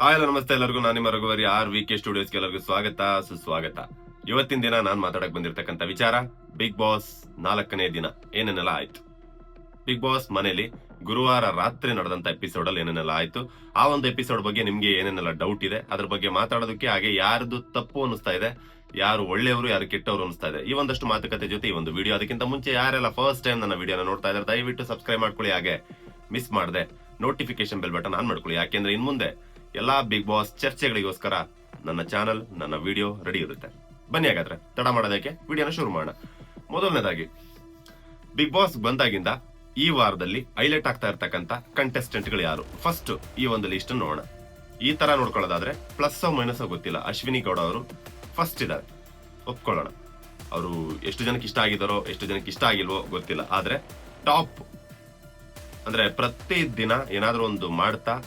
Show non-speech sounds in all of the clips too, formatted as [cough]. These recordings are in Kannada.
ಹಾಯ್ ನಮಸ್ತೆ ಎಲ್ಲರಿಗೂ. ನಾನು ನಿಮ್ಮ ರಘುವರಿ ಆರ್ ವಿ ಕೆ ಸ್ಟುಡಿಯೋಸ್ಗೆ ಎಲ್ಲರಿಗೂ ಸ್ವಾಗತ, ಸುಸ್ವಾಗತ. ಇವತ್ತಿನ ದಿನ ನಾನು ಮಾತಾಡಕ್ ಬಂದಿರತಕ್ಕಂತ ವಿಚಾರ ಬಿಗ್ ಬಾಸ್ ನಾಲ್ಕನೇ ದಿನ. ಏನೇನೆಲ್ಲ ಆಯ್ತು? ಬಿಗ್ ಬಾಸ್ ಮನೇಲಿ ಗುರುವಾರ ರಾತ್ರಿ ನಡೆದಂತ ಎಪಿಸೋಡ್ ಅಲ್ಲಿ ಏನೇನೆಲ್ಲ ಆಯ್ತು? ಆ ಒಂದು ಎಪಿಸೋಡ್ ಬಗ್ಗೆ ನಿಮ್ಗೆ ಏನೇನೆಲ್ಲ ಡೌಟ್ ಇದೆ? ಅದ್ರ ಬಗ್ಗೆ ಮಾತಾಡೋದಕ್ಕೆ ಹಾಗೆ ಯಾರ್ದು ತಪ್ಪು ಅನಿಸ್ತಾ ಇದೆ? ಯಾರು ಒಳ್ಳೆಯವರು, ಯಾರು ಕೆಟ್ಟವರು ಅನಿಸ್ತಾ ಇದೆ? ಈ ಒಂದಷ್ಟು ಮಾತುಕತೆ ಜೊತೆ ಈ ಒಂದು ವಿಡಿಯೋ ಅದಕ್ಕಿಂತ ಮುಂಚೆ ಯಾರೆಲ್ಲ ಫಸ್ಟ್ ಟೈಮ್ ನನ್ನ ವಿಡಿಯೋನ ನೋಡ್ತಾ ಇದ್ದಾರೆ, ದಯವಿಟ್ಟು ಸಬ್ಸ್ಕ್ರೈಬ್ ಮಾಡ್ಕೊಳ್ಳಿ. ಹಾಗೆ ಮಿಸ್ ಮಾಡಿದೆ ನೋಟಿಫಿಕೇಶನ್ ಬೆಲ್ ಬಟನ್ ಆನ್ ಮಾಡ್ಕೊಳ್ಳಿ. ಯಾಕೆಂದ್ರೆ ಇನ್ ಮುಂದೆ ಎಲ್ಲಾ ಬಿಗ್ ಬಾಸ್ ಚರ್ಚೆಗಳಿಗೋಸ್ಕರ ನನ್ನ ಚಾನಲ್, ನನ್ನ ವಿಡಿಯೋ ರೆಡಿ ಇರುತ್ತೆ. ಬನ್ನಿ ಹಾಗಾದ್ರೆ, ತಡ ಮಾಡೋದಕ್ಕೆ ವಿಡಿಯೋನ ಶುರು ಮಾಡೋಣ. ಮೊದಲನೇದಾಗಿ ಬಿಗ್ ಬಾಸ್ ಬಂದಾಗಿಂದ ಈ ವಾರದಲ್ಲಿ ಹೈಲೈಟ್ ಆಗ್ತಾ ಇರ್ತಕ್ಕಂಥ ಕಂಟೆಸ್ಟೆಂಟ್ಗಳು ಯಾರು? ಫಸ್ಟ್ ಈ ಒಂದು ಲಿಸ್ಟ್ ನೋಡೋಣ. ಈ ತರ ನೋಡ್ಕೊಳ್ಳೋದಾದ್ರೆ ಪ್ಲಸ್ ಮೈನಸ್ ಗೊತ್ತಿಲ್ಲ. ಅಶ್ವಿನಿ ಗೌಡ ಅವರು ಫಸ್ಟ್ ಇದ್ದಾರೆ. ಒಪ್ಕೊಳ್ಳೋಣ. ಅವರು ಎಷ್ಟು ಜನಕ್ಕೆ ಇಷ್ಟ ಆಗಿದಾರೋ ಎಷ್ಟು ಜನಕ್ಕೆ ಇಷ್ಟ ಆಗಿಲ್ವೋ ಗೊತ್ತಿಲ್ಲ. ಆದ್ರೆ ಟಾಪ್ ಅಂದ್ರೆ ಪ್ರತಿ ದಿನ ಏನಾದರೂ ಒಂದು ಮಾಡ್ತಾ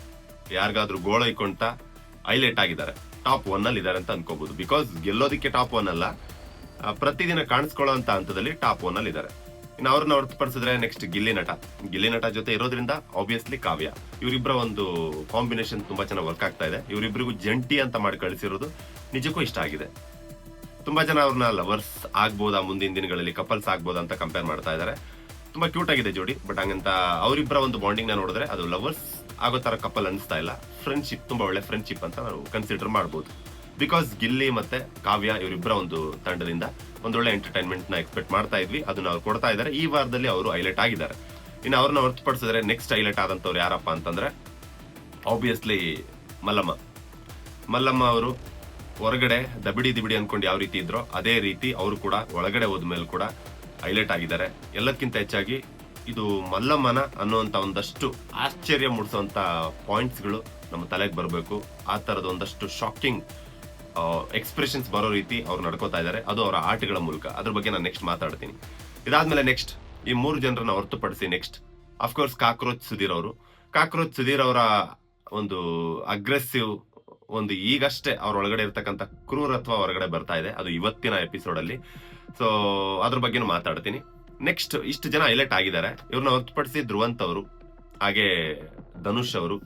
ಯಾರಿಗಾದ್ರೂ ಗೋಳ ಇಕ್ಕೊಂಡ ಹೈಲೈಟ್ ಆಗಿದ್ದಾರೆ. ಟಾಪ್ ಒನ್ ಅಲ್ಲಿ ಇದ್ದಾರೆ ಅಂತ ಅನ್ಕೋಬಹುದು. ಬಿಕಾಸ್ ಗೆಲ್ಲೋದಿಕ್ಕೆ ಟಾಪ್ ಒನ್ ಅಲ್ಲ ಪ್ರತಿದಿನ ಕಾಣಿಸ್ಕೊಳ್ಳೋ ಅಂತ ಹಂತದಲ್ಲಿ ಟಾಪ್ ಒನ್ ಅಲ್ಲಿ ಇದ್ದಾರೆ. ಇನ್ನು ಅವ್ರನ್ನ ಹೊರತುಪಡಿಸಿದ್ರೆ ನೆಕ್ಸ್ಟ್ ಗಿಲ್ಲಿ ನಟ. ಗಿಲ್ಲಿ ನಟ ಜೊತೆ ಇರೋದ್ರಿಂದ ಆಬ್ವಿಯಸ್ಲಿ ಕಾವ್ಯ. ಇವರಿಬ್ಬರ ಒಂದು ಕಾಂಬಿನೇಷನ್ ತುಂಬಾ ಚೆನ್ನಾಗಿ ವರ್ಕ್ ಆಗ್ತಾ ಇದೆ. ಇವರಿಬ್ಬರಿಗೂ ಜಂಟಿ ಅಂತ ಮಾಡಿ ಕಳಿಸಿರೋದು ನಿಜಕ್ಕೂ ಇಷ್ಟ ಆಗಿದೆ. ತುಂಬಾ ಜನ ಅವ್ರನ್ನ ಲವರ್ಸ್ ಆಗ್ಬೋದಾ ಮುಂದಿನ ದಿನಗಳಲ್ಲಿ ಕಪಲ್ಸ್ ಆಗ್ಬೋದಾ ಅಂತ ಕಂಪೇರ್ ಮಾಡ್ತಾ ಇದ್ದಾರೆ. ತುಂಬಾ ಕ್ಯೂಟ್ ಆಗಿದೆ ಜೋಡಿ ಬಟ್ ಹಂಗಂತ ಅವರಿಬ್ಬರ ಒಂದು ಬಾಂಡಿಂಗ್ ನೋಡಿದ್ರೆ ಅದು ಲವರ್ಸ್ ಆಗೋ ಥರ ಕಪಲ್ ಅನಿಸ್ತಾ ಇಲ್ಲ. ಫ್ರೆಂಡ್ಶಿಪ್ ತುಂಬಾ ಒಳ್ಳೆ ಫ್ರೆಂಡ್ಶಿಪ್ ಅಂತ ನಾವು ಕನ್ಸಿಡರ್ ಮಾಡಬಹುದು ಬಿಕಾಸ್ ಗಿಲ್ಲಿ ಮತ್ತೆ ಕಾವ್ಯ ಇವರಿಬ್ಬರ ಒಂದು ತಂಡದಿಂದ ಒಂದೊಳ್ಳೆ ಎಂಟರ್ಟೈನ್ಮೆಂಟ್ನ ಎಕ್ಸ್ಪೆಕ್ಟ್ ಮಾಡ್ತಾ ಇದ್ವಿ. ಅದನ್ನ ಅವ್ರು ಕೊಡ್ತಾ ಇದ್ದಾರೆ. ಈ ವಾರದಲ್ಲಿ ಅವರು ಹೈಲೈಟ್ ಆಗಿದ್ದಾರೆ. ಇನ್ನು ಅವ್ರನ್ನ ಹೊರತುಪಡಿಸಿದ್ರೆ ನೆಕ್ಸ್ಟ್ ಹೈಲೈಟ್ ಆದಂಥವ್ರು ಯಾರಪ್ಪ ಅಂತಂದ್ರೆ ಆಬ್ವಿಯಸ್ಲಿ ಮಲ್ಲಮ್ಮ. ಮಲ್ಲಮ್ಮ ಅವರು ಹೊರಗಡೆ ದಬಿಡಿ ದಿಬಿಡಿ ಅನ್ಕೊಂಡು ಯಾವ ರೀತಿ ಇದ್ರೋ ಅದೇ ರೀತಿ ಅವರು ಕೂಡ ಒಳಗಡೆ ಹೋದ್ಮೇಲೆ ಕೂಡ ಹೈಲೈಟ್ ಆಗಿದ್ದಾರೆ. ಎಲ್ಲಕ್ಕಿಂತ ಹೆಚ್ಚಾಗಿ ಇದು ಮಲ್ಲಮ್ಮನ ಅನ್ನುವಂತ ಒಂದಷ್ಟು ಆಶ್ಚರ್ಯ ಮೂಡಿಸುವಂತ ಪಾಯಿಂಟ್ಸ್ಗಳು ನಮ್ಮ ತಲೆಗೆ ಬರಬೇಕು. ಆ ತರದ ಒಂದಷ್ಟು ಶಾಕಿಂಗ್ ಎಕ್ಸ್ಪ್ರೆಷನ್ಸ್ ಬರೋ ರೀತಿ ಅವ್ರು ನಡ್ಕೋತಾ ಇದ್ದಾರೆ. ಅದು ಅವರ ಆಟಗಳ ಮೂಲಕ. ಅದ್ರ ಬಗ್ಗೆ ನಾನು ನೆಕ್ಸ್ಟ್ ಮಾತಾಡ್ತೀನಿ. ಇದಾದ್ಮೇಲೆ ನೆಕ್ಸ್ಟ್ ಈ ಮೂರು ಜನರನ್ನ ಹೊರತುಪಡಿಸಿ ನೆಕ್ಸ್ಟ್ ಅಫ್ಕೋರ್ಸ್ ಕಾಕ್ರೋಚ್ ಸುಧೀರ್ ಅವರು. ಕಾಕ್ರೋಚ್ ಸುಧೀರ್ ಅವರ ಒಂದು ಅಗ್ರೆಸಿವ್ ಒಂದು ಈಗಷ್ಟೇ ಅವ್ರ ಒಳಗಡೆ ಇರ್ತಕ್ಕಂಥ ಕ್ರೂರತ್ವ ಹೊರಗಡೆ ಬರ್ತಾ ಇದೆ. ಅದು ಇವತ್ತಿನ ಎಪಿಸೋಡ್ ಅಲ್ಲಿ. ಸೊ ಅದ್ರ ಬಗ್ಗೆನೂ ಮಾತಾಡ್ತೀನಿ. ನೆಕ್ಸ್ಟ್ ಇಷ್ಟು ಜನ ಹೈಲೈಟ್ ಆಗಿದ್ದಾರೆ. ಇವ್ರನ್ನ ಹೊರತುಪಡಿಸಿ ಧ್ರುವಂತ್ ಅವರು, ಹಾಗೆ ಧನುಷ್ ಅವರು,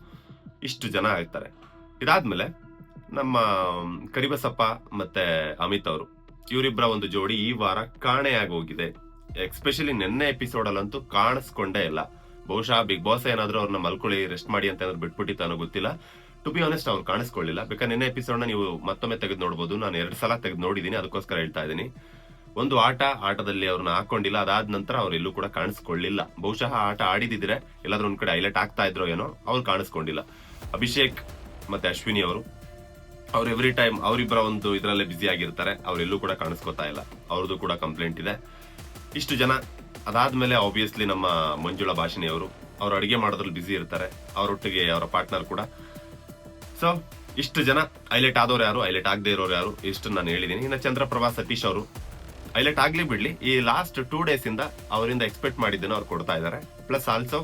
ಇಷ್ಟು ಜನ ಆಗ್ತಾರೆ ಇದಾದ್ಮೇಲೆ ನಮ್ಮ ಕರಿಬಸಪ್ಪ ಮತ್ತೆ ಅಮಿತ್ ಅವರು ಇವರಿಬ್ಬರ ಒಂದು ಜೋಡಿ ಈ ವಾರ ಕಾಣೆಯಾಗಿ ಹೋಗಿದೆ ಎಕ್ಸ್ಪೆಷಲಿ ನಿನ್ನೆ ಎಪಿಸೋಡ್ ಅಲ್ಲಂತೂ ಕಾಣಿಸ್ಕೊಂಡೇ ಇಲ್ಲ. ಬಹುಶಃ ಬಿಗ್ ಬಾಸ್ ಏನಾದ್ರೂ ಅವ್ರನ್ನ ಮಲ್ಕೊಳ್ಳಿ ರೆಸ್ಟ್ ಮಾಡಿ ಅಂತ ಏನಾದ್ರು ಬಿಟ್ಬಿಟ್ಟಿತ್ತು ಅನ್ನೋ ಗೊತ್ತಿಲ್ಲ. ಟು ಬಿ ಆನೆಸ್ಟ್ ಅವ್ರು ಕಾಣಿಸ್ಕೊಳ್ಳಿಲ್ಲ. ಬೇಕಾದ್ರೆ ನಿನ್ನೆ ಎಪಿಸೋಡ್ನ ನೀವು ಮತ್ತೊಮ್ಮೆ ತೆಗೆದು ನೋಡ್ಬೋದು. ನಾನು ಎರಡು ಸಲ ತೆಗೆದು ನೋಡಿದೀನಿ ಅದಕ್ಕೋಸ್ಕರ ಹೇಳ್ತಾ ಇದ್ದೀನಿ. ಒಂದು ಆಟ ಆಟದಲ್ಲಿ ಅವ್ರನ್ನ ಹಾಕೊಂಡಿಲ್ಲ, ಅದಾದ ನಂತರ ಅವ್ರು ಎಲ್ಲೂ ಕೂಡ ಕಾಣಿಸ್ಕೊಳ್ಳಿಲ್ಲ. ಬಹುಶಃ ಆಟ ಆಡಿದಿದ್ರೆ ಎಲ್ಲಾದ್ರೂ ಒಂದ್ ಕಡೆ ಹೈಲೈಟ್ ಆಗ್ತಾ ಇದ್ರೋ ಏನೋ, ಅವ್ರು ಕಾಣಿಸ್ಕೊಂಡಿಲ್ಲ. ಅಭಿಷೇಕ್ ಮತ್ತೆ ಅಶ್ವಿನಿ ಅವರು, ಅವ್ರು ಎವ್ರಿ ಟೈಮ್ ಅವರಿಬ್ಬರ ಒಂದು ಇದರಲ್ಲೇ ಬ್ಯುಸಿ ಆಗಿರ್ತಾರೆ ಅವರೆಲ್ಲೂ ಕೂಡ ಕಾಣಿಸ್ಕೊತಾ ಇಲ್ಲ. ಅವ್ರದ್ದು ಕೂಡ ಕಂಪ್ಲೇಂಟ್ ಇದೆ. ಇಷ್ಟು ಜನ, ಅದಾದ್ಮೇಲೆ ಆಬ್ವಿಯಸ್ಲಿ ನಮ್ಮ ಮಂಜುಳಾ ಭಾಷಿಣಿ ಅವರು ಅವ್ರು ಅಡಿಗೆ ಮಾಡೋದ್ರಲ್ಲಿ ಬ್ಯುಸಿ ಇರ್ತಾರೆ, ಅವರೊಟ್ಟಿಗೆ ಅವರ ಪಾರ್ಟ್ನರ್ ಕೂಡ. ಸೊ ಇಷ್ಟು ಜನ, ಹೈಲೈಟ್ ಆದವ್ರು ಯಾರು? ಹೈಲೈಟ್ ಆಗದೆ ಇರೋರು ಯಾರು? ಇಷ್ಟು ನಾನು ಹೇಳಿದೀನಿ. ಇನ್ನು ಚಂದ್ರಪ್ರಭಾ ಸತೀಶ್ ಅವರು ಹೈಲೈಟ್ ಆಗ್ಲಿ ಬಿಡ್ಲಿ. ಈ ಲಾಸ್ಟ್ ಟೂ ಡೇಸ್ ಇಂದ ಅವರಿಂದ ಎಕ್ಸ್ಪೆಕ್ಟ್ ಮಾಡಿದ್ದನ್ನು ಅವ್ರು ಕೊಡ್ತಾ ಇದ್ದಾರೆ. ಪ್ಲಸ್ ಆಲ್ಸೋ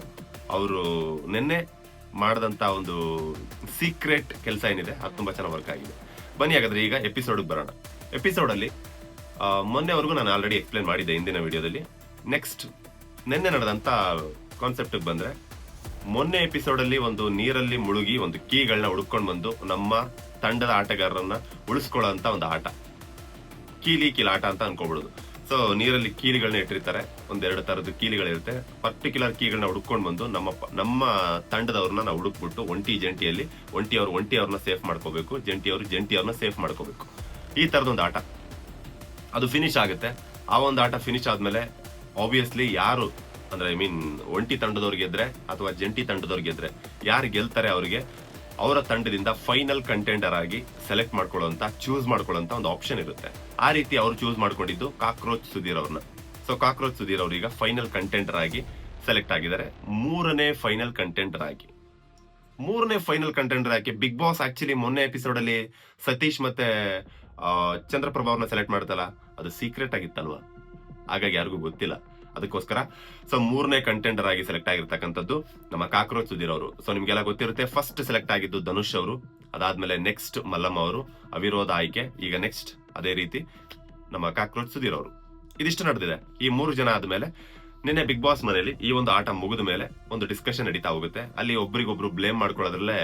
ಅವರು ನಿನ್ನೆ ಮಾಡಿದಂತ ಒಂದು ಸೀಕ್ರೆಟ್ ಕೆಲಸ ಏನಿದೆ, ಅದು ತುಂಬಾ ಚೆನ್ನಾಗಿ ವರ್ಕ್ ಆಗಿದೆ. ಬನ್ನಿ ಹಾಗಾದ್ರೆ ಈಗ ಎಪಿಸೋಡ್ ಬರೋಣ. ಎಪಿಸೋಡ್ ಅಲ್ಲಿ ಮೊನ್ನೆವರೆಗೂ ನಾನು ಆಲ್ರೆಡಿ ಎಕ್ಸ್ಪ್ಲೇನ್ ಮಾಡಿದ್ದೆ ಹಿಂದಿನ ವಿಡಿಯೋದಲ್ಲಿ ನೆಕ್ಸ್ಟ್ ನಿನ್ನೆ ನಡೆದಂತ ಕಾನ್ಸೆಪ್ಟ್ ಬಂದ್ರೆ, ಮೊನ್ನೆ ಎಪಿಸೋಡ್ ಅಲ್ಲಿ ಒಂದು ನೀರಲ್ಲಿ ಮುಳುಗಿ ಒಂದು ಕೀಗಳನ್ನ ಹುಡುಕೊಂಡು ಬಂದು ನಮ್ಮ ತಂಡದ ಆಟಗಾರರನ್ನ ಉಳಿಸ್ಕೊಳ್ಳೋ ಒಂದು ಆಟ. ಕೀಲಿ ಕಿಲಾಟ ಅಂತ ಅನ್ಕೊಬಿಡುದು. ಸೊ ನೀರಲ್ಲಿ ಕೀಲಿಗಳನ್ನ ಇಟ್ಟಿರ್ತಾರೆ. ಒಂದೆರಡು ತರದ ಕೀಲಿಗಳಿರುತ್ತೆ. ಪರ್ಟಿಕ್ಯುಲರ್ ಕೀಗಳನ್ನ ಹುಡ್ಕೊಂಡು ಬಂದು ನಮ್ಮ ನಮ್ಮ ತಂಡದವ್ರನ್ನ ನಾವು ಹುಡುಕ್ಬಿಟ್ಟು ಒಂಟಿ ಜಂಟಿಯಲ್ಲಿ ಒಂಟಿ ಅವ್ರು ಒಂಟಿ ಅವ್ರನ್ನ ಸೇಫ್ ಮಾಡ್ಕೋಬೇಕು ಜಂಟಿ ಅವರು ಜಂಟಿ ಅವ್ರನ್ನ ಸೇಫ್ ಮಾಡ್ಕೋಬೇಕು. ಈ ತರದೊಂದು ಆಟ. ಅದು ಫಿನಿಶ್ ಆಗುತ್ತೆ. ಆ ಒಂದು ಆಟ ಫಿನಿಶ್ ಆದ್ಮೇಲೆ ಆಬ್ವಿಯಸ್ಲಿ ಯಾರು, ಅಂದ್ರೆ ಐ ಮೀನ್ ಒಂಟಿ ತಂಡದವ್ರು ಗೆದ್ರೆ ಅಥವಾ ಜಂಟಿ ತಂಡದವ್ರು ಗೆದ್ರೆ, ಯಾರು ಗೆಲ್ತಾರೆ ಅವರಿಗೆ ಅವರ ತಂಡದಿಂದ ಫೈನಲ್ ಕಂಟೆಂಡರ್ ಆಗಿ ಸೆಲೆಕ್ಟ್ ಮಾಡ್ಕೊಳ್ಳೋಂತ ಚೂಸ್ ಮಾಡ್ಕೊಳ್ಳೋಂತ ಒಂದು ಆಪ್ಷನ್ ಇರುತ್ತೆ. ಆ ರೀತಿ ಅವ್ರು ಚೂಸ್ ಮಾಡ್ಕೊಂಡಿದ್ದು ಕಾಕ್ರೋಚ್ ಸುಧೀರ್ ಅವ್ರನ್ನ. ಸೊ ಕಾಕ್ರೋಚ್ ಸುಧೀರ್ ಈಗ ಫೈನಲ್ ಕಂಟೆಂಡರ್ ಆಗಿ ಸೆಲೆಕ್ಟ್ ಆಗಿದ್ದಾರೆ. ಮೂರನೇ ಫೈನಲ್ ಕಂಟೆಂಡರ್ ಆಗಿ. ಮೂರನೇ ಫೈನಲ್ ಕಂಟೆಂಡರ್ ಆಗಿ ಬಿಗ್ ಬಾಸ್ ಆಕ್ಚುಲಿ ಮೊನ್ನೆ ಎಪಿಸೋಡ್ ಅಲ್ಲಿ ಸತೀಶ್ ಮತ್ತೆ ಚಂದ್ರಪ್ರಭಾ ಅವ್ರನ್ನ ಸೆಲೆಕ್ಟ್ ಮಾಡ್ತಲ್ಲ, ಅದು ಸೀಕ್ರೆಟ್ ಆಗಿತ್ತಲ್ವಾ? ಹಾಗಾಗಿ ಯಾರಿಗೂ ಗೊತ್ತಿಲ್ಲ. ಅದಕ್ಕೋಸ್ಕರ. ಸೊ ಮೂರನೇ ಕಂಟೆಂಡರ್ ಆಗಿ ಸೆಲೆಕ್ಟ್ ಆಗಿರ್ತಕ್ಕಂಥದ್ದು ನಮ್ಮ ಕಾಕ್ರೋಚ್ ಸುಧೀರ್ ಅವರು. ಸೊ ನಿಮ್ಗೆಲ್ಲ ಗೊತ್ತಿರುತ್ತೆ ಫಸ್ಟ್ ಸೆಲೆಕ್ಟ್ ಆಗಿದ್ದು ಧನುಷ್ ಅವರು. ಅದಾದ್ಮೇಲೆ ನೆಕ್ಸ್ಟ್ ಮಲ್ಲಮ್ಮ ಅವರು. ಅವಿರೋಧ ಆಯ್ಕೆ. ಈಗ ನೆಕ್ಸ್ಟ್ ಅದೇ ರೀತಿ ನಮ್ಮ ಕಾಕ್ರೋಚ್ ಸುಧೀರ್ ಅವರು. ಇದಿಷ್ಟು ನಡೆದಿದೆ. ಈ ಮೂರು ಜನ ಆದ್ಮೇಲೆ ನಿನ್ನೆ ಬಿಗ್ ಬಾಸ್ ಮನೆಯಲ್ಲಿ ಈ ಒಂದು ಆಟ ಮುಗಿದ ಮೇಲೆ ಒಂದು ಡಿಸ್ಕಷನ್ ನಡೀತಾ ಹೋಗುತ್ತೆ. ಅಲ್ಲಿ ಒಬ್ರಿಗೊಬ್ರು ಬ್ಲೇಮ್ ಮಾಡ್ಕೊಳ್ಳೋದ್ರಲ್ಲೇ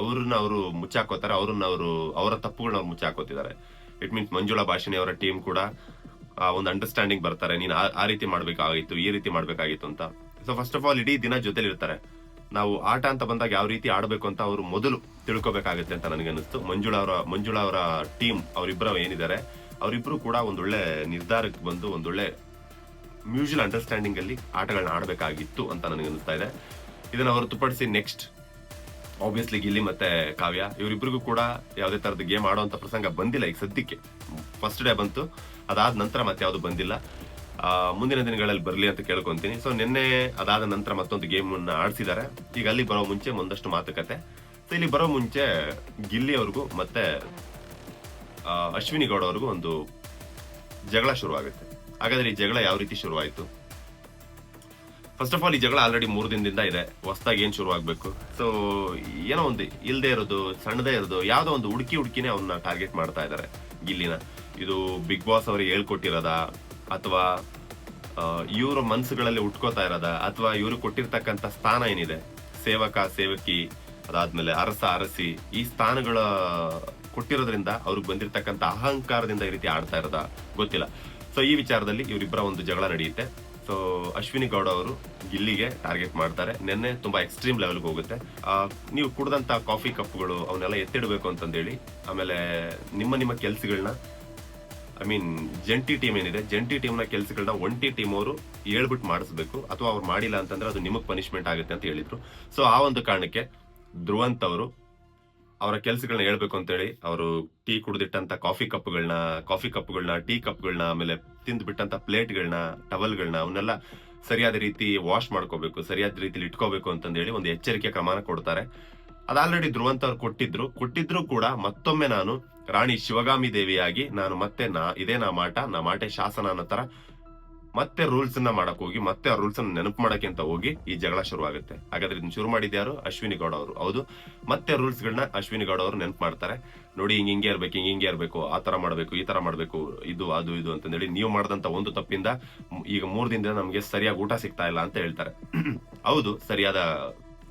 ಅವ್ರನ್ನ ಅವರು ಮುಚ್ಚಾಕೋತಾರೆ ಅವ್ರನ್ನ ಅವರು ಅವರ ತಪ್ಪುಗಳನ್ನ ಅವ್ರು ಮುಚ್ಚಾಕೋತಿದ್ದಾರೆ ಇಟ್ ಮೀನ್ಸ್ ಮಂಜುಳಾ ಭಾಷಿಣಿ ಅವರ ಟೀಮ್ ಕೂಡ ಒಂದು ಅಂಡರ್ಸ್ಟ್ಯಾಂಡಿಂಗ್ ಬರ್ತಾರೆ, ನೀನು ಆ- ಆ ರೀತಿ ಮಾಡ್ಬೇಕಾಗಿತ್ತು, ಈ ರೀತಿ ಮಾಡ್ಬೇಕಾಗಿತ್ತು ಅಂತ. ಸೊ ಫಸ್ಟ್ ಆಫ್ ಆಲ್ ಇಡೀ ದಿನ ಜೊತೆಲಿ ಇರ್ತಾರೆ ನಾವು ಆಟ ಅಂತ ಬಂದಾಗ ಯಾವ ರೀತಿ ಆಡಬೇಕು ಅಂತ ಅವರು ಮೊದಲು ತಿಳ್ಕೊಬೇಕಾಗುತ್ತೆ ಅಂತ ನನಗೆ ಅನಿಸ್ತು ಮಂಜುಳ ಅವರ ಮಂಜುಳ ಅವರ ಟೀಮ್ ಅವರಿಬ್ಬರ ಏನಿದ್ದಾರೆ, ಅವರಿಬ್ರು ಕೂಡ ಒಂದೊಳ್ಳೆ ನಿರ್ಧಾರಕ್ಕೆ ಬಂದು ಒಂದೊಳ್ಳೆ ಮ್ಯೂಚುವಲ್ ಅಂಡರ್ಸ್ಟ್ಯಾಂಡಿಂಗ್ ಅಲ್ಲಿ ಆಟಗಳನ್ನ ಆಡಬೇಕಾಗಿತ್ತು ಅಂತ ನನಗೆ ಅನಿಸ್ತಾ ಇದೆ. ಇದನ್ನ ಹೊರತುಪಡಿಸಿ ನೆಕ್ಸ್ಟ್ ಆಬ್ವಿಯಸ್ಲಿ ಗಿಲ್ಲಿ ಮತ್ತೆ ಕಾವ್ಯ ಇವರಿಬ್ಬರಿಗೂ ಕೂಡ ಯಾವುದೇ ತರದ ಗೇಮ್ ಆಡುವಂತ ಪ್ರಸಂಗ ಬಂದಿಲ್ಲ ಈಗ ಸದ್ಯಕ್ಕೆ. ಫಸ್ಟ್ ಡೇ ಬಂತು, ಅದಾದ ನಂತರ ಮತ್ತೆ ಯಾವುದು ಬಂದಿಲ್ಲ. ಮುಂದಿನ ದಿನಗಳಲ್ಲಿ ಬರಲಿ ಅಂತ ಕೇಳ್ಕೊಂತೀನಿ. ಸೊ ನಿನ್ನೆ ಅದಾದ ನಂತರ ಮತ್ತೊಂದು ಗೇಮ್ ಆಡಿಸಿದ್ದಾರೆ ಈಗ ಅಲ್ಲಿ ಬರೋ ಮುಂಚೆ ಒಂದಷ್ಟು ಮಾತುಕತೆ. ಸೊ ಇಲ್ಲಿ ಬರೋ ಮುಂಚೆ ಗಿಲ್ಲಿ ಅವ್ರಿಗೂ ಮತ್ತೆ ಅಶ್ವಿನಿ ಗೌಡ ಅವ್ರಿಗೂ ಒಂದು ಜಗಳ ಶುರುವಾಗುತ್ತೆ. ಹಾಗಾದ್ರೆ ಈ ಜಗಳ ಯಾವ ರೀತಿ ಶುರುವಾಯಿತು? ಫಸ್ಟ್ ಆಫ್ ಆಲ್ ಈ ಜಗಳ ಆಲ್ರೆಡಿ ಮೂರು ದಿನದಿಂದ ಇದೆ. ಹೊಸದಾಗಿ ಏನ್ ಶುರು ಆಗಬೇಕು? ಸೊ ಏನೋ ಒಂದು ಇಲ್ದೇ ಇರೋದು, ಸಣ್ಣದೇ ಇರೋದು, ಯಾವ್ದೋ ಒಂದು ಹುಡುಕಿ ಹುಡುಕಿನೇ ಅವನ್ನ ಟಾರ್ಗೆಟ್ ಮಾಡ್ತಾ ಇದ್ದಾರೆ ಇಲ್ಲಿನ. ಇದು ಬಿಗ್ ಬಾಸ್ ಅವ್ರಿಗೆ ಹೇಳ್ಕೊಟ್ಟಿರೋದ? ಅಥವಾ ಇವರ ಮನ್ಸುಗಳಲ್ಲಿ ಉಟ್ಕೋತಾ ಇರೋದ? ಅಥವಾ, ಇವರು ಕೊಟ್ಟಿರ್ತಕ್ಕಂಥ ಸ್ಥಾನ ಏನಿದೆ? ಸೇವಕ, ಸೇವಕಿ, ಅದಾದ್ಮೇಲೆ ಅರಸ, ಅರಸಿ, ಈ ಸ್ಥಾನಗಳ ಕೊಟ್ಟಿರೋದ್ರಿಂದ ಅವ್ರಿಗೆ ಬಂದಿರತಕ್ಕಂಥ ಅಹಂಕಾರದಿಂದ ಈ ರೀತಿ ಆಡ್ತಾ ಇರೋದ? ಗೊತ್ತಿಲ್ಲ. ಸೊ ಈ ವಿಚಾರದಲ್ಲಿ ಇವರಿಬ್ಬರ ಒಂದು ಜಗಳ ನಡೆಯುತ್ತೆ. ಸೊ ಅಶ್ವಿನಿ ಗೌಡ ಅವರು ಗಿಲ್ಲಿಗೆ ಟಾರ್ಗೆಟ್ ಮಾಡ್ತಾರೆ. ನಿನ್ನೆ ತುಂಬಾ ಎಕ್ಸ್ಟ್ರೀಮ್ ಲೆವೆಲ್ಗೆ ಹೋಗುತ್ತೆ. ನೀವು ಕುಡ್ದಂತ ಕಾಫಿ ಕಪ್ಗಳು ಅವನ್ನೆಲ್ಲ ಎತ್ತಿಡಬೇಕು ಅಂತಂದೇಳಿ, ಆಮೇಲೆ ನಿಮ್ಮ ನಿಮ್ಮ ಕೆಲ್ಸಗಳನ್ನ ಐ ಮೀನ್ ಜಂಟಿ ಟೀಮ್ ಏನಿದೆ, ಜಂಟಿ ಟೀಮ್ನ ಕೆಲಸಗಳನ್ನ ಒಂಟಿ ಟೀಮ್ ಅವರು ಹೇಳ್ಬಿಟ್ಟು ಮಾಡಿಸ್ಬೇಕು, ಅಥವಾ ಅವ್ರು ಮಾಡಿಲ್ಲ ಅಂತಂದ್ರೆ ಅದು ನಿಮಗೆ ಪನಿಷ್ಮೆಂಟ್ ಆಗುತ್ತೆ ಅಂತ ಹೇಳಿದ್ರು. ಸೊ ಆ ಒಂದು ಕಾರಣಕ್ಕೆ ಧ್ರುವಂತ್ ಅವರು ಅವರ ಕೆಲಸಗಳನ್ನ ಹೇಳ್ಬೇಕು ಅಂತೇಳಿ, ಅವರು ಟೀ ಕುಡಿದಿಟ್ಟಂತ ಕಾಫಿ ಕಪ್ಗಳನ್ನ ಕಾಫಿ ಕಪ್ಗಳನ್ನ ಟೀ ಕಪ್ಗಳನ್ನ ಆಮೇಲೆ ತಿಂದು ಬಿಟ್ಟಂತ ಪ್ಲೇಟ್ಗಳನ್ನ ಟವಲ್ಗಳನ್ನ ಅವನ್ನೆಲ್ಲ ಸರಿಯಾದ ರೀತಿ ವಾಶ್ ಮಾಡ್ಕೋಬೇಕು, ಸರಿಯಾದ ರೀತಿಲಿ ಇಟ್ಕೋಬೇಕು ಅಂತಂದೇಳಿ ಒಂದು ಎಚ್ಚರಿಕೆ ಕ್ರಮನ ಕೊಡ್ತಾರೆ. ಅದು ಆಲ್ರೆಡಿ ಧ್ರುವಂತ ಅವ್ರು ಕೊಟ್ಟಿದ್ರು. ಕೊಟ್ಟಿದ್ರು ಕೂಡ ಮತ್ತೊಮ್ಮೆ ನಾನು ರಾಣಿ ಶಿವಗಾಮಿ ದೇವಿಯಾಗಿ ನಾನು ಮತ್ತೆ ನಾ, ಇದೇ ನಾ ಮಾಟ, ನಾ ಮಾಟೆ ಶಾಸನ ಅನ್ನೋ ತರ ಮತ್ತೆ ರೂಲ್ಸ್ನ ಮಾಡಕ್ ಹೋಗಿ, ಮತ್ತೆ ಆ ರೂಲ್ಸ್ ಅನ್ನ ನೆನಪು ಮಾಡಕ್ಕೆ ಅಂತ ಹೋಗಿ ಈ ಜಗಳ ಶುರುವಾಗುತ್ತೆ. ಹಾಗಾದ್ರೆ ಇದನ್ನ ಶುರು ಮಾಡಿದ್ಯಾರು ಅಶ್ವಿನಿ ಗೌಡ ಅವರು. ಹೌದು. ಮತ್ತೆ ರೂಲ್ಸ್ ಗಳನ್ನ ಅಶ್ವಿನಿ ಗೌಡ ಅವರು ನೆನಪು ಮಾಡ್ತಾರೆ. ನೋಡಿ ಹಿಂಗ್ ಹಿಂಗೆ ಇರ್ಬೇಕು, ಹಿಂಗ್ ಹಿಂಗೆ ಇರ್ಬೇಕು, ಆ ತರ ಮಾಡ್ಬೇಕು, ಈ ತರ ಮಾಡ್ಬೇಕು, ಇದು, ಅದು, ಇದು ಅಂತ ಹೇಳಿ ನೀವು ಮಾಡಿದಂತ ಒಂದು ತಪ್ಪಿಂದ ಈಗ ಮೂರ್ ದಿನದಿಂದ ನಮ್ಗೆ ಸರಿಯಾಗಿ ಊಟ ಸಿಗ್ತಾ ಇಲ್ಲ ಅಂತ ಹೇಳ್ತಾರೆ. [clears throat] ಹೌದು, ಸರಿಯಾದ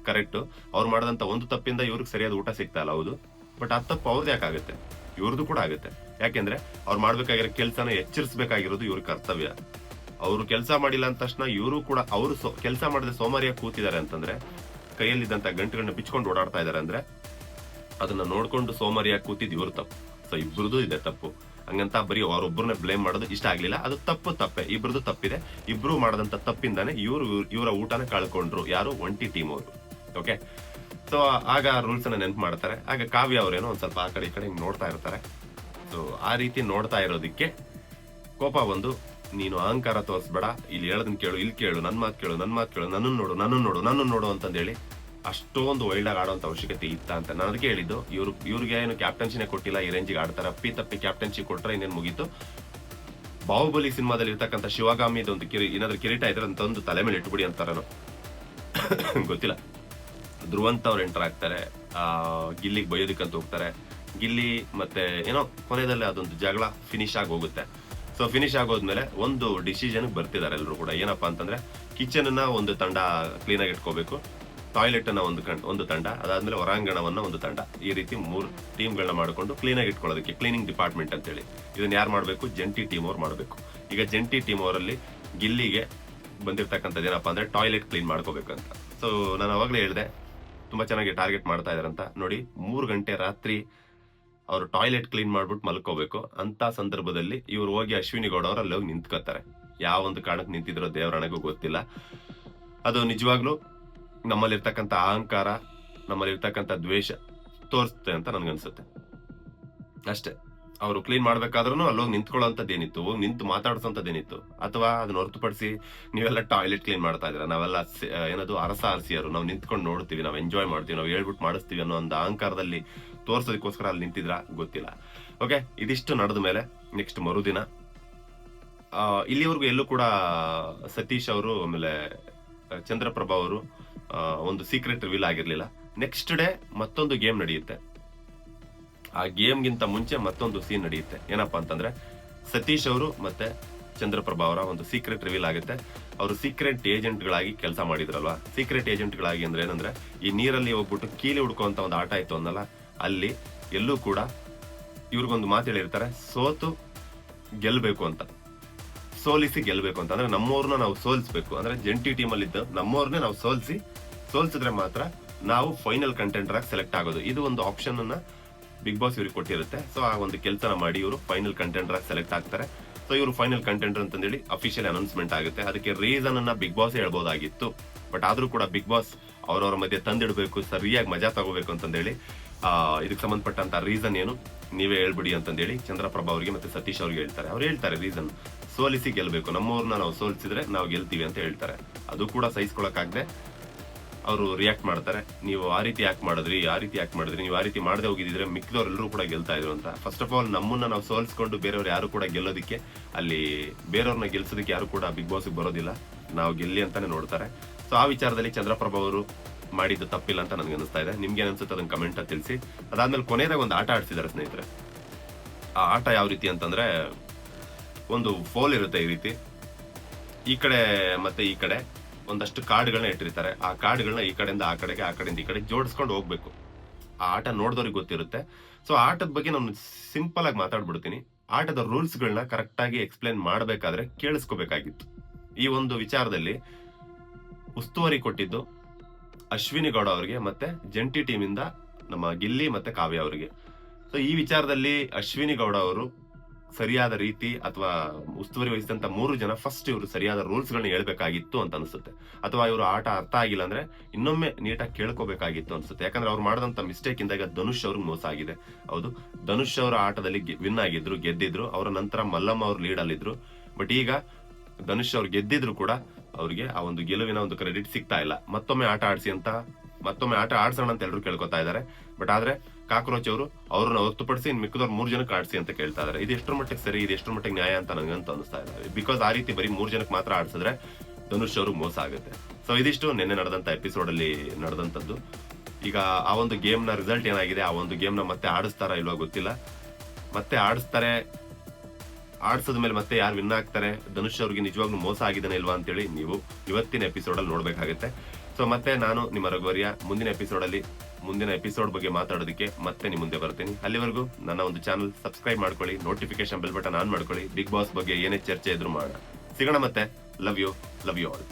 ಕರೆಕ್ಟ್ ಅವ್ರು ಮಾಡಿದಂತ ಒಂದು ತಪ್ಪಿಂದ ಇವ್ರಿಗೆ ಸರಿಯಾದ ಊಟ ಸಿಗ್ತಾ ಇಲ್ಲ, ಹೌದು. ಬಟ್ ಆ ತಪ್ಪು ಅವ್ರದ್ದು ಯಾಕಾಗುತ್ತೆ ಇವ್ರದ್ದು ಕೂಡ ಆಗುತ್ತೆ. ಯಾಕೆಂದ್ರೆ ಅವ್ರು ಮಾಡ್ಬೇಕಾಗಿರೋ ಕೆಲಸನ ಎಚ್ಚರಿಸಬೇಕಾಗಿರೋದು ಇವ್ರ ಕರ್ತವ್ಯ. ಅವರು ಕೆಲಸ ಮಾಡಿಲ್ಲ ಅಂದ ತಕ್ಷಣ ಇವರು ಕೂಡ ಅವರು ಕೆಲಸ ಮಾಡದೆ ಸೋಮಾರಿಯಾಗಿ ಕೂತಿದ್ದಾರೆ ಅಂತಂದ್ರೆ, ಕೈಯಲ್ಲಿದ್ದಂತ ಗಂಟುಗಳನ್ನ ಬಿಚ್ಕೊಂಡು ಓಡಾಡ್ತಾ ಇದ್ದಾರೆ ಅಂದ್ರೆ, ಅದನ್ನ ನೋಡ್ಕೊಂಡು ಸೋಮಾರಿಯಾಗಿ ಕೂತಿದ್ ಇವರು ತಪ್ಪು. ಸೊ ಇಬ್ರದ್ದು ಇದೆ ತಪ್ಪು. ಹಂಗಂತ ಬರೀ ಅವರೊಬ್ಬರನ್ನ ಬ್ಲೇಮ್ ಮಾಡೋದು ಇಷ್ಟ ಆಗ್ಲಿಲ್ಲ. ಅದು ತಪ್ಪು ತಪ್ಪೆ. ಇಬ್ರದ್ದು ತಪ್ಪಿದೆ. ಇಬ್ರು ಮಾಡದಂತ ತಪ್ಪಿಂದಾನೆ ಇವರು ಇವರ ಊಟನ ಕಳ್ಕೊಂಡ್ರು. ಯಾರು? ಒಂಟಿ ಟೀಮ್ ಅವರು. ಓಕೆ ಸೊ ಆಗ ರೂಲ್ಸ್ ಅನ್ನ ನೆನ್ಪು ಮಾಡ್ತಾರೆ. ಆಗ ಕಾವ್ಯ ಅವರೇನೋ ಒಂದ್ ಸ್ವಲ್ಪ ಆ ಕಡೆ ಈ ಕಡೆ ಹಿಂಗ್ ನೋಡ್ತಾ ಇರ್ತಾರೆ. ಸೊ ಆ ರೀತಿ ನೋಡ್ತಾ ಇರೋದಕ್ಕೆ ಕೋಪ ಬಂದು ನೀನು ಅಹಂಕಾರ ತೋರಿಸ್ಬೇಡ. ಇಲ್ಲಿ ಹೇಳೋದನ್ನ ಕೇಳು, ಇಲ್ಲಿ ಕೇಳು ನನ್ನ ಮಾತು ಕೇಳು ನನ್ನ ಮಾತು ಕೇಳು, ನನ್ನನ್ನು ನೋಡು ನನ್ನನ್ನು ನೋಡು ನನ್ನನ್ನು ನೋಡು ಅಂತಂದೇಳಿ ಅಷ್ಟೊಂದು ವೈಲ್ಡ್ ಆಗಿ ಆಡುವಂತ ಅವಶ್ಯಕತೆ ಇತ್ತ ಅಂತ ನಾನು ಅದಕ್ಕೆ ಹೇಳಿದ್ದು. ಇವ್ರು, ಇವ್ರಿಗೆ ಏನು ಕ್ಯಾಪ್ಟನ್ಸಿನೇ ಕೊಟ್ಟಿಲ್ಲ, ಈ ರೇಂಜಿಗೆ ಆಡ್ತಾರೆ. ಅಪ್ಪಿ ತಪ್ಪಿ ಕ್ಯಾಪ್ಟನ್ಸಿ ಕೊಟ್ರೆ ಇನ್ನೇನು ಮುಗೀತು? ಬಾಹುಬಲಿ ಸಿನಿಮಾದಲ್ಲಿ ಇರ್ತಕ್ಕಂಥ ಶಿವಗಾಮಿದ ಒಂದು ಕಿರಿ, ಏನಾದ್ರೂ ಕಿರೀಟ ಇದ್ರೆ ಅಂತ ಒಂದು ತಲೆ ಮೇಲೆ ಇಟ್ಬಿಡಿ ಅಂತಾರನು [coughs] ಗೊತ್ತಿಲ್ಲ. ಧ್ರುವಂತ ಅವ್ರು ಎಂಟರ್ ಆಗ್ತಾರೆ. ಗಿಲ್ಲಿಗೆ ಬೈಯೋದಕ್ಕಂತ ಹೋಗ್ತಾರೆ. ಗಿಲ್ಲಿ ಮತ್ತೆ ಏನೋ ಕೊನೆಯದಲ್ಲೇ ಅದೊಂದು ಜಗಳ ಫಿನಿಶ್ ಆಗಿ ಹೋಗುತ್ತೆ. ಸೊ ಫಿನಿಶ್ ಆಗೋದ್ಮೇಲೆ ಒಂದು ಡಿಸಿಷನ್ ಬರ್ತಿದ್ದಾರೆ ಎಲ್ಲರೂ ಕೂಡ. ಏನಪ್ಪಾ ಅಂತಂದ್ರೆ ಕಿಚನ್ ಅನ್ನ ಒಂದು ತಂಡ ಕ್ಲೀನ್ ಆಗಿ ಇಟ್ಕೋಬೇಕು. ಟಾಯ್ಲೆಟ್ ಅನ್ನ ಒಂದು ಕಂಡ್ ಒಂದು ತಂಡ. ಅದಾದ್ಮೇಲೆ ಹೊರಾಂಗಣವನ್ನ ಒಂದು ತಂಡ. ಈ ರೀತಿ ಮೂರು ಟೀಮ್ಗಳನ್ನ ಮಾಡಿಕೊಂಡು ಕ್ಲೀನ್ ಆಗಿ ಇಟ್ಕೊಳ್ಳೋದಕ್ಕೆ ಕ್ಲೀನಿಂಗ್ ಡಿಪಾರ್ಟ್ಮೆಂಟ್ ಅಂತೇಳಿ. ಇದನ್ನ ಯಾರು ಮಾಡಬೇಕು? ಜಂಟಿ ಟೀಮ್ ಅವ್ರು ಮಾಡಬೇಕು. ಈಗ ಜಂಟಿ ಟೀಮ್ ಅವರಲ್ಲಿ ಗಿಲ್ಲಿಗೆ ಬಂದಿರ್ತಕ್ಕಂಥದ್ದು ಏನಪ್ಪಾ ಅಂದ್ರೆ ಟಾಯ್ಲೆಟ್ ಕ್ಲೀನ್ ಮಾಡ್ಕೋಬೇಕಂತ. ಸೊ ನಾನು ಅವಾಗಲೇ ಹೇಳಿದೆ, ತುಂಬಾ ಚೆನ್ನಾಗಿ ಟಾರ್ಗೆಟ್ ಮಾಡ್ತಾ ಇದಾರಂತ ನೋಡಿ, ಮೂರು ಗಂಟೆ ರಾತ್ರಿ ಅವರು ಟಾಯ್ಲೆಟ್ ಕ್ಲೀನ್ ಮಾಡ್ಬಿಟ್ಟು ಮಲ್ಕೋಬೇಕು. ಅಂತ ಸಂದರ್ಭದಲ್ಲಿ ಇವ್ರು ಹೋಗಿ ಅಶ್ವಿನಿ ಗೌಡ ಅವರು ಅಲ್ಲಿ ಹೋಗಿ ನಿಂತ್ಕೋತಾರೆ. ಯಾವ ಒಂದು ಕಾರಣಕ್ಕೆ ನಿಂತಿದ್ರೋ ದೇವರಣೆಗೂ ಗೊತ್ತಿಲ್ಲ. ಅದು ನಿಜವಾಗ್ಲೂ ನಮ್ಮಲ್ಲಿರ್ತಕ್ಕಂಥ ಅಹಂಕಾರ, ನಮ್ಮಲ್ಲಿರ್ತಕ್ಕಂಥ ದ್ವೇಷ ತೋರಿಸುತ್ತೆ ಅಂತ ನನ್ಗನ್ಸುತ್ತೆ. ಅಷ್ಟೇ. ಅವರು ಕ್ಲೀನ್ ಮಾಡ್ಬೇಕಾದ್ರೂ ಅಲ್ಲೋಗಿ ನಿಂತ್ಕೊಳ್ಳೋಂಥದ್ದೇನಿತ್ತು, ಹೋಗಿ ನಿಂತು ಮಾತಾಡ್ಸೋಂಥದ್ದೇನಿತ್ತು. ಅಥವಾ ಅದನ್ನ ಹೊರತುಪಡಿಸಿ ನೀವೆಲ್ಲ ಟಾಯ್ಲೆಟ್ ಕ್ಲೀನ್ ಮಾಡ್ತಾ ಇದ್ದೀರಾ? ನಾವೆಲ್ಲ ಏನದು ಅರಸ ಅರಸಿಯರು. ನಾವು ನಿಂತ್ಕೊಂಡು ನೋಡ್ತೀವಿ, ನಾವು ಎಂಜಾಯ್ ಮಾಡ್ತೀವಿ, ನಾವು ಹೇಳ್ಬಿಟ್ಟು ಮಾಡಿಸ್ತೀವಿ ಅನ್ನೋ ಒಂದು ಅಹಂಕಾರದಲ್ಲಿ ತೋರ್ಸೋದಕ್ಕೋಸ್ಕರ ಅಲ್ಲಿ ನಿಂತಿದ್ರ ಗೊತ್ತಿಲ್ಲ. ಓಕೆ ಇದಿಷ್ಟು ನಡೆದ ಮೇಲೆ ನೆಕ್ಸ್ಟ್ ಮರುದಿನ ಇಲ್ಲಿವರೆಗೂ ಎಲ್ಲೂ ಕೂಡ ಸತೀಶ್ ಅವರು ಆಮೇಲೆ ಚಂದ್ರಪ್ರಭಾ ಅವರು ಒಂದು ಸೀಕ್ರೆಟ್ ರಿವೀಲ್ ಆಗಿರಲಿಲ್ಲ. ನೆಕ್ಸ್ಟ್ ಡೇ ಮತ್ತೊಂದು ಗೇಮ್ ನಡೆಯುತ್ತೆ. ಆ ಗೇಮ್ಗಿಂತ ಮುಂಚೆ ಮತ್ತೊಂದು ಸೀನ್ ನಡೆಯುತ್ತೆ. ಏನಪ್ಪಾ ಅಂತಂದ್ರೆ ಸತೀಶ್ ಅವರು ಮತ್ತೆ ಚಂದ್ರಪ್ರಭಾ ಅವರ ಒಂದು ಸೀಕ್ರೆಟ್ ರಿವೀಲ್ ಆಗುತ್ತೆ. ಅವರು ಸೀಕ್ರೆಟ್ ಏಜೆಂಟ್ಗಳಾಗಿ ಕೆಲಸ ಮಾಡಿದ್ರಲ್ವಾ? ಸೀಕ್ರೆಟ್ ಏಜೆಂಟ್ಗಳಾಗಿ ಅಂದ್ರೆ ಏನಂದ್ರೆ ಈ ನೀರಲ್ಲಿ ಹೋಗ್ಬಿಟ್ಟು ಕೀಲಿ ಹುಡ್ಕುವಂತ ಒಂದು ಆಟ ಇತ್ತು ಅನ್ನಲ್ಲ? ಅಲ್ಲಿ ಎಲ್ಲೂ ಕೂಡ ಇವ್ರಿಗೊಂದು ಮಾತು ಹೇಳಿರ್ತಾರೆ, ಸೋತು ಗೆಲ್ಲಬೇಕು ಅಂತ. ಸೋಲಿಸಿ ಗೆಲ್ಲಬೇಕು ಅಂತ. ಅಂದ್ರೆ ನಮ್ಮವ್ರನ್ನ ನಾವು ಸೋಲಿಸ್ಬೇಕು. ಅಂದ್ರೆ ಜಂಟಿ ಅಲ್ಲಿ ಇದ್ದ ನಮ್ಮವ್ರನ್ನೇ ನಾವು ಸೋಲಿಸಿ, ಸೋಲ್ಸಿದ್ರೆ ಮಾತ್ರ ನಾವು ಫೈನಲ್ ಕಂಟೆಂಟರ್ ಆಗಿ ಸೆಲೆಕ್ಟ್ ಆಗೋದು. ಇದು ಒಂದು ಆಪ್ಷನ್ ಅನ್ನ ಬಿಗ್ ಬಾಸ್ ಇವ್ರಿಗೆ ಕೊಟ್ಟಿರುತ್ತೆ. ಸೊ ಆ ಒಂದು ಕೆಲಸನ ಮಾಡಿ ಇವರು ಫೈನಲ್ ಕಂಟೆಂಟರ್ ಆಗಿ ಸೆಲೆಕ್ಟ್ ಆಗ್ತಾರೆ. ಸೊ ಇವರು ಫೈನಲ್ ಕಂಟೆಂಟರ್ ಅಂತಂದೇಳಿ ಅಫಿಷಿಯಲ್ ಅನೌನ್ಸ್ಮೆಂಟ್ ಆಗುತ್ತೆ. ಅದಕ್ಕೆ ರೀಸನ್ ಅನ್ನ ಬಿಗ್ ಬಾಸ್ ಹೇಳ್ಬೋದಾಗಿತ್ತು. ಬಟ್ ಆದ್ರೂ ಕೂಡ ಬಿಗ್ ಬಾಸ್ ಅವರವರ ಮಧ್ಯೆ ತಂದಿಡಬೇಕು, ಸರಿಯಾಗಿ ಮಜಾ ತಗೋಬೇಕು ಅಂತಂದೇಳಿ ಇದಕ್ಕೆ ಸಂಬಂಧಪಟ್ಟಂತ ರೀಸನ್ ಏನು ನೀವೇ ಹೇಳ್ಬಿಡಿ ಅಂತಂದೇಳಿ ಚಂದ್ರಪ್ರಭಾ ಅವರಿಗೆ ಮತ್ತೆ ಸತೀಶ್ ಅವ್ರಿಗೆ ಹೇಳ್ತಾರೆ. ಅವ್ರು ಹೇಳ್ತಾರೆ ರೀಸನ್ ಸೋಲಿಸಿ ಗೆಲ್ಲಬೇಕು ನಮ್ಮವ್ರನ್ನ ನಾವು ಸೋಲಿಸಿದ್ರೆ ನಾವು ಗೆಲ್ತೀವಿ ಅಂತ ಹೇಳ್ತಾರೆ. ಅದು ಕೂಡ ಸಹಿಸ್ಕೊಳಕ್ಕಾಗದೆ ಅವರು ರಿಯಾಕ್ಟ್ ಮಾಡ್ತಾರೆ. ನೀವು ಆ ರೀತಿ ಯಾಕೆ ಮಾಡಿದ್ರಿ, ಆ ರೀತಿ ಯಾಕೆ ಮಾಡಿದ್ರಿ, ನೀವು ಆ ರೀತಿ ಮಾಡದೆ ಹೋಗಿದ್ರೆ ಮಿಕ್ಕಿದವರೆಲ್ಲರೂ ಕೂಡ ಗೆಲ್ತಾ ಇದ್ರು ಅಂತ. ಫಸ್ಟ್ ಆಫ್ ಆಲ್ ನಮ್ಮನ್ನ ನಾವು ಸೋಲಿಸ್ಕೊಂಡು ಬೇರೆಯವ್ರು ಯಾರು ಕೂಡ ಗೆಲ್ಲೋದಕ್ಕೆ, ಅಲ್ಲಿ ಬೇರೆಯವ್ರನ್ನ ಗೆಲ್ಸೋದಕ್ಕೆ ಯಾರು ಕೂಡ ಬಿಗ್ ಬಾಸ್ ಬರೋದಿಲ್ಲ. ನಾವು ಗೆಲ್ಲಿ ಅಂತಾನೆ ನೋಡ್ತಾರೆ. ಸೊ ಆ ವಿಚಾರದಲ್ಲಿ ಚಂದ್ರಪ್ರಭಾ ಅವರು ಮಾಡಿದ್ದು ತಪ್ಪಿಲ್ಲ ಅಂತ ನನಗೆ ಅನಿಸ್ತಾ ಇದೆ. ನಿಮ್ಗೆ ಅನಿಸುತ್ತೆ ಅದನ್ನ ಕಮೆಂಟ್ ತಿಳಿಸಿ. ಅದಾದ್ಮೇಲೆ ಕೊನೆಯದಾಗ ಒಂದು ಆಟ ಆಡ್ಸಿದ್ದಾರೆ ಸ್ನೇಹಿತರೆ. ಆ ಆಟ ಯಾವ ರೀತಿ ಅಂತಂದ್ರೆ, ಒಂದು ಫೋಲ್ ಇರುತ್ತೆ ಈ ರೀತಿ. ಈ ಕಡೆ ಮತ್ತೆ ಈ ಕಡೆ. ಒಂದಷ್ಟು ಕಾರ್ಡ್ಗಳನ್ನ ಇಟ್ಟಿರ್ತಾರೆ. ಆ ಕಾರ್ಡ್ಗಳನ್ನ ಈ ಕಡೆಯಿಂದ ಆ ಕಡೆಗೆ, ಆ ಕಡೆಯಿಂದ ಈ ಕಡೆ ಜೋಡಿಸ್ಕೊಂಡು ಹೋಗ್ಬೇಕು. ಆ ಆಟ ನೋಡಿದವ್ರಿಗೆ ಗೊತ್ತಿರುತ್ತೆ. ಸೊ ಆಟದ ಬಗ್ಗೆ ನಾನು ಸಿಂಪಲ್ ಆಗಿ ಮಾತಾಡ್ಬಿಡ್ತೀನಿ. ಆಟದ ರೂಲ್ಸ್ ಗಳನ್ನ ಕರೆಕ್ಟ್ ಆಗಿ ಎಕ್ಸ್ಪ್ಲೇನ್ ಮಾಡಬೇಕಾದ್ರೆ ಕೇಳಿಸ್ಕೋಬೇಕಾಗಿತ್ತು. ಈ ಒಂದು ವಿಚಾರದಲ್ಲಿ ಉಸ್ತುವಾರಿ ಕೊಟ್ಟಿದ್ದು ಅಶ್ವಿನಿ ಗೌಡ ಅವರಿಗೆ ಮತ್ತೆ ಜಂಟಿ ಟೀಮ್ ಇಂದ ನಮ್ಮ ಗಿಲ್ಲಿ ಮತ್ತೆ ಕಾವ್ಯ ಅವರಿಗೆ. ಸೊ ಈ ವಿಚಾರದಲ್ಲಿ ಅಶ್ವಿನಿ ಗೌಡ ಅವರು ಸರಿಯಾದ ರೀತಿ ಅಥವಾ ಉಸ್ತುವಾರಿ ವಹಿಸಿದಂತ ಮೂರು ಜನ ಫಸ್ಟ್ ಇವರು ಸರಿಯಾದ ರೂಲ್ಸ್ ಗಳನ್ನ ಹೇಳ್ಬೇಕಾಗಿತ್ತು ಅಂತ ಅನಿಸುತ್ತೆ. ಅಥವಾ ಇವರು ಆಟ ಅರ್ಥ ಆಗಿಲ್ಲ ಅಂದ್ರೆ ಇನ್ನೊಮ್ಮೆ ನೀಟಾಗಿ ಕೇಳ್ಕೋಬೇಕಾಗಿತ್ತು ಅನ್ಸುತ್ತೆ. ಯಾಕಂದ್ರೆ ಅವ್ರು ಮಾಡಿದಂತ ಮಿಸ್ಟೇಕ್ ಇಂದಾಗ ಧನುಷ್ ಅವ್ರಿಗೆ ಮೋಸ ಆಗಿದೆ. ಹೌದು. ಧನುಷ್ ಅವರ ಆಟದಲ್ಲಿ ವಿನ್ ಆಗಿದ್ರು, ಗೆದ್ದಿದ್ರು, ಅವರ ನಂತರ ಮಲ್ಲಮ್ಮ ಅವ್ರು ಲೀಡ್ ಅಲ್ಲಿದ್ರು. ಬಟ್ ಈಗ ಧನುಷ್ ಅವ್ರು ಗೆದ್ದಿದ್ರು ಕೂಡ ಅವ್ರಿಗೆ ಆ ಒಂದು ಗೆಲುವಿನ ಒಂದು ಕ್ರೆಡಿಟ್ ಸಿಗ್ತಾ ಇಲ್ಲ. ಮತ್ತೊಮ್ಮೆ ಆಟ ಆಡಿಸಿ ಅಂತ ಮತ್ತೊಮ್ಮೆ ಆಟ ಆಡ್ಸೋಣ ಅಂತ ಎಲ್ಲರೂ ಕೇಳ್ಕೊತಾ ಇದ್ದಾರೆ. ಬಟ್ ಆದ್ರೆ ಕಾಕ್ರೋಚ್ ಅವರು ಅವ್ರನ್ನ ಹೊರತುಪಡಿಸಿ ಇನ್ ಮಿಕ್ಕದವ್ರು ಮೂರ್ ಜನಕ್ಕೆ ಆಡಿಸಿ ಅಂತ ಕೇಳ್ತಾ ಇದಾರೆ ಇದು ಎಷ್ಟು ಮಟ್ಟಿಗೆ ಸರಿ, ಇದು ಎಷ್ಟು ಮಟ್ಟಿಗೆ ನ್ಯಾಯ ಅಂತ ನನಗಂತ ಅನಿಸ್ತಾ ಇದ್ದಾರೆ ಬಿಕಾಸ್ ಆ ರೀತಿ ಬರೀ ಮೂರ್ ಜನಕ್ಕೆ ಮಾತ್ರ ಆಡ್ಸಿದ್ರೆ ಧನುಷ್ ಅವರು ಮೋಸ ಆಗುತ್ತೆ. ಸೊ ಇದಿಷ್ಟು ನಿನ್ನೆ ನಡೆದಂತ ಎಪಿಸೋಡ್ ಅಲ್ಲಿ ನಡೆದಂತದ್ದು ಈಗ ಆ ಒಂದು ಗೇಮ್ನ ರಿಸಲ್ಟ್ ಏನಾಗಿದೆ, ಆ ಒಂದು ಗೇಮ್ನ ಮತ್ತೆ ಆಡಿಸ್ತಾರಾ ಇಲ್ವಾ ಗೊತ್ತಿಲ್ಲ. ಮತ್ತೆ ಆಡಿಸ್ತಾರೆ, ಆಡ್ಸದ ಮೇಲೆ ಮತ್ತೆ ಯಾರು ವಿನ್ ಆಗ್ತಾರೆ, ಧನುಷ್ ಅವ್ರಿಗೆ ನಿಜವಾಗ್ಲೂ ಮೋಸ ಆಗಿದ್ದಾನೆ ಇಲ್ವಾ ಅಂತೇಳಿ ನೀವು ಇವತ್ತಿನ ಎಪಿಸೋಡ್ ಅಲ್ಲಿ ನೋಡ್ಬೇಕಾಗುತ್ತೆ. ಸೊ ಮತ್ತೆ ನಾನು ನಿಮ್ಮ ರಘುವರ್ಯ. ಮುಂದಿನ ಎಪಿಸೋಡ್ ಅಲ್ಲಿ ಮುಂದಿನ ಎಪಿಸೋಡ್ ಬಗ್ಗೆ ಮಾತಾಡೋದಕ್ಕೆ ಮತ್ತೆ ನಿಮ್ಮ ಮುಂದೆ ಬರ್ತೀನಿ. ಅಲ್ಲಿವರೆಗೂ ನನ್ನ ಒಂದು ಚಾನಲ್ ಸಬ್ಸ್ಕ್ರೈಬ್ ಮಾಡ್ಕೊಳ್ಳಿ ನೋಟಿಫಿಕೇಶನ್ ಬೆಲ್ ಬಟನ್ ಆನ್ ಮಾಡ್ಕೊಳ್ಳಿ ಬಿಗ್ ಬಾಸ್ ಬಗ್ಗೆ ಏನೇ ಚರ್ಚೆ ಇದ್ರು ಮಾಡೋಣ. ಸಿಗೋಣ ಮತ್ತೆ. Love you love you all